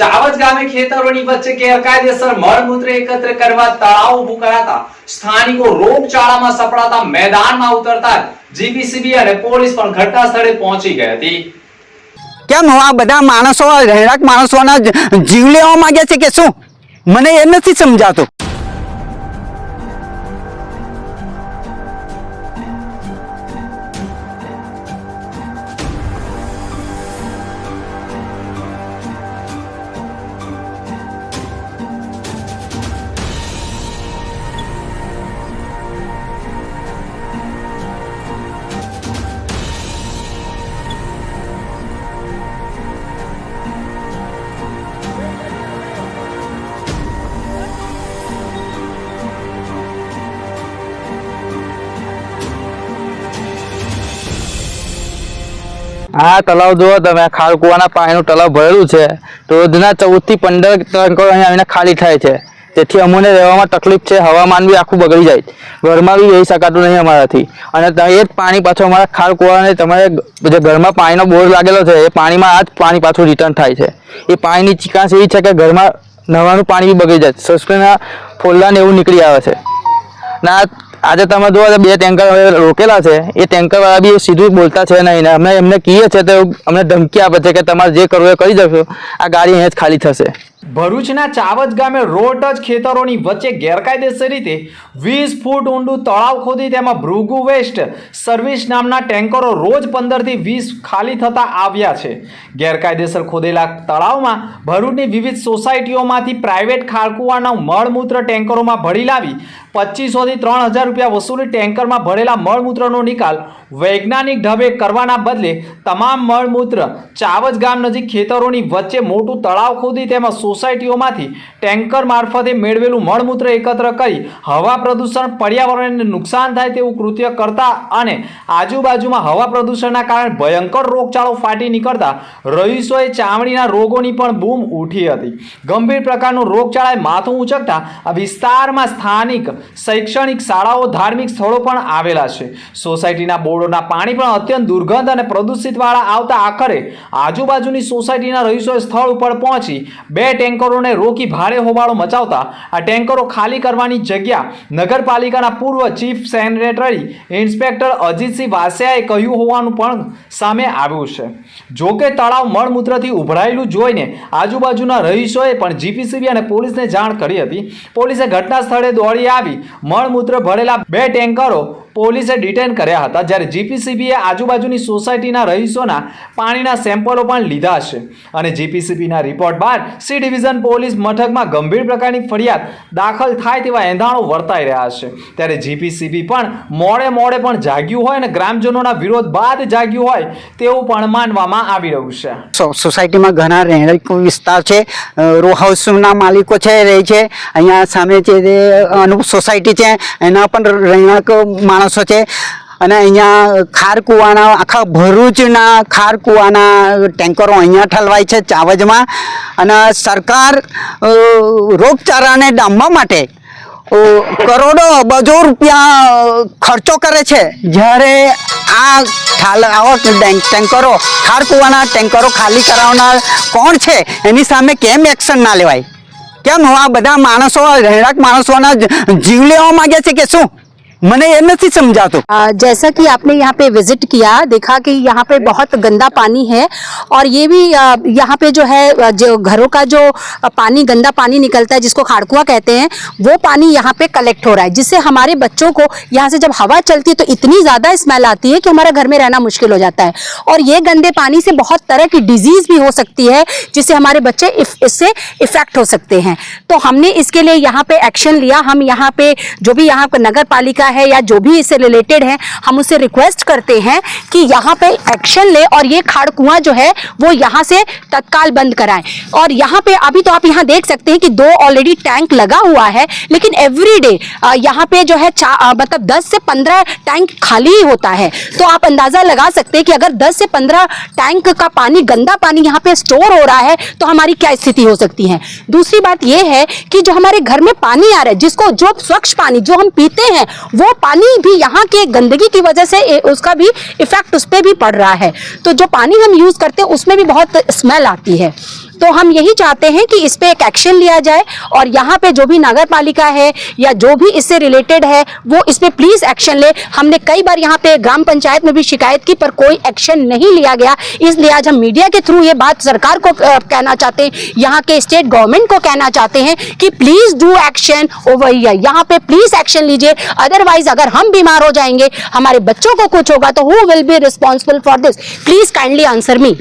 ચાવજ ગામે ખેતરોની વચ્ચે ગેરકાયદેસર મળમૂત્ર એકત્ર કરવા તળાવ ઊભું કરાતા સ્થાનિકો રોગચાળામાં સપડાતા મેદાનમાં ઉતરતા જીપીસીબી અને પોલીસ પણ ઘટના સ્થળે પહોંચી ગઈ હતી. કેમ આ બધા માણસો રહેણાંક માણસોના જીવ લેવા માંગે છે કે શું? મને એ નથી સમજાતું. આ તલાવ જુઓ તમે આ ખાર કુવાના પાણીનું તલાવ ભરેલું છે. રોજના ચૌદથી પંદર ટંકો અહીંયા આવીને ખાલી થાય છે. તેથી અમને રહેવામાં તકલીફ છે, હવામાન બી આખું બગડી જાય. ઘરમાં બી રહી શકાતું નહીં અમારાથી. અને એ જ પાણી પાછું અમારા ખાર કુવાને તમારે જે ઘરમાં પાણીનો બોર લાગેલો છે, એ પાણીમાં આ જ પાણી પાછું રિટર્ન થાય છે. એ પાણીની ચિકાસ એવી છે કે ઘરમાં નવાનું પાણી બી બગડી જાય. સસ્પેન્ડના ફોલ્લાને એવું નીકળી આવે છે. ના આજે તમે જુઓ બે ટેન્કર રોકેલા છે. એ ટેન્કર વાળા બી સીધું બોલતા છે નહીં. ને અમે એમને કહીએ છીએ તો અમને ધમકી આપે છે કે તમારે જે કરવું એ કરી જશો. આ ગાડી અહીંયા જ ખાલી થશે. ભરૂચના ચાવજ ગામે રોડ જ ખેતરોની વચ્ચે ગેરકાયદેસર રીતે વીસ ફૂટ ઊંડું તળાવ ખોદી તેમાં ભૃગુ વેસ્ટ સર્વિસ નામના ટેન્કરો રોજ પંદરથી વીસ ખાલી થતા આવ્યા છે. ગેરકાયદેસર ખોદેલા તળાવમાં ભરૂચની વિવિધ સોસાયટીઓમાંથી પ્રાઇવેટ ખાળકુવાના મળમૂત્ર ટેન્કરોમાં ભળી લાવી પચીસોથી ત્રણ હજાર રૂપિયા વસૂલી ટેન્કરમાં ભરેલા મળમૂત્રનો નિકાલ વૈજ્ઞાનિક ઢબે કરવાના બદલે તમામ મળમૂત્ર ચાવજ ગામ નજીક ખેતરોની વચ્ચે મોટું તળાવ ખોદી તેમાં સોસાયટીઓમાંથી ટેન્કર મારફતે મેળવેલું મળમૂત્ર એકત્ર કરી હવા પ્રદૂષણ, પર્યાવરણને નુકસાન થાય તેવું કૃત્ય કરતા અને આજુબાજુમાં હવા પ્રદૂષણના કારણે ભયંકર રોગચાળો ફાટી નીકળતા રહીશોએ ચામડીના રોગોની પણ બૂમ ઉઠી હતી. ગંભીર પ્રકારનું રોગચાળાએ માથું ઉચકતા આ વિસ્તારમાં સ્થાનિક શૈક્ષણિક શાળાઓ, ધાર્મિક સ્થળો પણ આવેલા છે. સોસાયટીના બોર્ડોના પાણી પણ અત્યંત દુર્ગંધ અને પ્રદૂષિતવાળા આવતા આખરે આજુબાજુની સોસાયટીના રહીશોએ સ્થળ ઉપર પહોંચી બે ટેન્કરોને રોકી ભારે હોબાળો મચાવતા આ ટેન્કરો ખાલી કરવાની જગ્યા નગરપાલિકાના પૂર્વ ચીફ સેક્રેટરી ઇન્સ્પેક્ટર અજીતસિંહ વાસિયાએ કહ્યું હોવાનું પણ સામે આવ્યું છે. જોકે તળાવ મળમૂત્રથી ઉભરાયેલું જોઈને આજુબાજુના રહીશોએ પણ જીપીસીબી અને પોલીસને જાણ કરી હતી. પોલીસે ઘટના સ્થળે દોડી આવી, મળમૂત્ર ભરેલા બે ટેન્કરો પોલીસે ડિટેન કર્યા હતા, જ્યારે જીપીસીબીએ આજુબાજુની સોસાયટીના રહીશોના પાણીના સેમ્પલો પણ લીધા છે. અને જીપીસીબીના રિપોર્ટ બાદ સી ડિવિઝન પોલીસ મથકમાં ગંભીર પ્રકારની ફરિયાદ દાખલ થાય તેવા એંધાણો વર્તાઈ રહ્યા છે. ત્યારે જીપીસીબી પણ મોડે મોડે પણ જાગ્યું હોય અને ગ્રામજનોના વિરોધ બાદ જાગ્યું હોય તેવું પણ માનવામાં આવી રહ્યું છે. સોસાયટીમાં ઘણા રહેણાંક વિસ્તાર છે. રો હાઉસના માલિકો છે, રહે છે. અહીંયા સામે છે તે અનુપ સોસાયટી છે, એના પણ રહેણાંક માણસો છે. અને અહીંયા ખાર કૂવાના આખા ભરૂચના ખાર કૂવાના ટેન્કરો અહીંયા ઠલવાય છે ચાવજમાં. અને સરકાર રોગચારાને ડામવા માટે કરોડો અબજો રૂપિયા ખર્ચો કરે છે. જ્યારે આ ઠાલ આવા ટેન્કરો ખાર કૂવાના ટેન્કરો ખાલી કરાવનાર કોણ છે? એની સામે કેમ એક્શન ના લેવાય? કેમ આ બધા માણસો, રહેણાંક માણસોના જીવ લેવા માંગે છે કે શું? मैंने ये नहीं समझा तो। आ, जैसा कि आपने यहाँ पे विज़िट किया देखा कि यहाँ पे बहुत गंदा पानी है और ये भी यहाँ पे जो है जो घरों का जो पानी गंदा पानी निकलता है जिसको खाड़कुआ कहते हैं वो पानी यहाँ पे कलेक्ट हो रहा है जिससे हमारे बच्चों को यहाँ से जब हवा चलती है तो इतनी ज़्यादा स्मेल आती है कि हमारा घर में रहना मुश्किल हो जाता है। और ये गंदे पानी से बहुत तरह की डिज़ीज़ भी हो सकती है जिससे हमारे बच्चे इससे इफ़ेक्ट हो सकते हैं। तो हमने इसके लिए यहाँ पे एक्शन लिया हम यहाँ पे जो भी यहाँ नगर पालिका है या जो भी इससे रिलेटेड है, हम उसे रिक्वेस्ट करते हैं कि यहाँ पे एक्शन ले और ये खाड़ कुआँ जो है, वो यहाँ से तत्काल बंद कराएँ। और यहाँ पे अभी तो आप यहाँ देख सकते हैं कि दो ऑलरेडी टैंक लगा हुआ है, लेकिन एवरी डे यहाँ पे जो है मतलब 10 से 15 टैंक खाली ही होता है। तो आप अंदाज़ा लगा सकते हैं कि अगर 10 से 15 टैंक का पानी, गंदा पानी यहाँ पे स्टोर हो रहा है तो हमारी क्या स्थिति हो सकती है? दूसरी बात यह है कि जो हमारे घर में पानी आ रहा है, जिसको, जो स्वच्छ पानी, जो हम पीते हैं वो पानी भी यहाँ के गंदगी की वजह से ए- उसका भी इफेक्ट उस पर भी पड़ रहा है तो जो पानी हम यूज करते हैं उसमें भी बहुत स्मेल आती है तो हम यही चाहते हैं कि इस पर एक एक्शन लिया जाए और यहाँ पे जो भी नगर पालिका है या जो भी इससे रिलेटेड है, वो इस पर प्लीज़ एक्शन ले। हमने कई बार यहाँ पे ग्राम पंचायत में भी शिकायत की, पर कोई एक्शन नहीं लिया गया। इसलिए आज हम मीडिया के थ्रू ये बात सरकार को कहना चाहते हैं, यहाँ के स्टेट गवर्नमेंट को कहना चाहते हैं कि please do action over here यहाँ पे प्लीज़ एक्शन लीजिए। अदरवाइज़ अगर हम बीमार हो जाएँगे, हमारे बच्चों को कुछ होगा तो who will be responsible for this please kindly answer me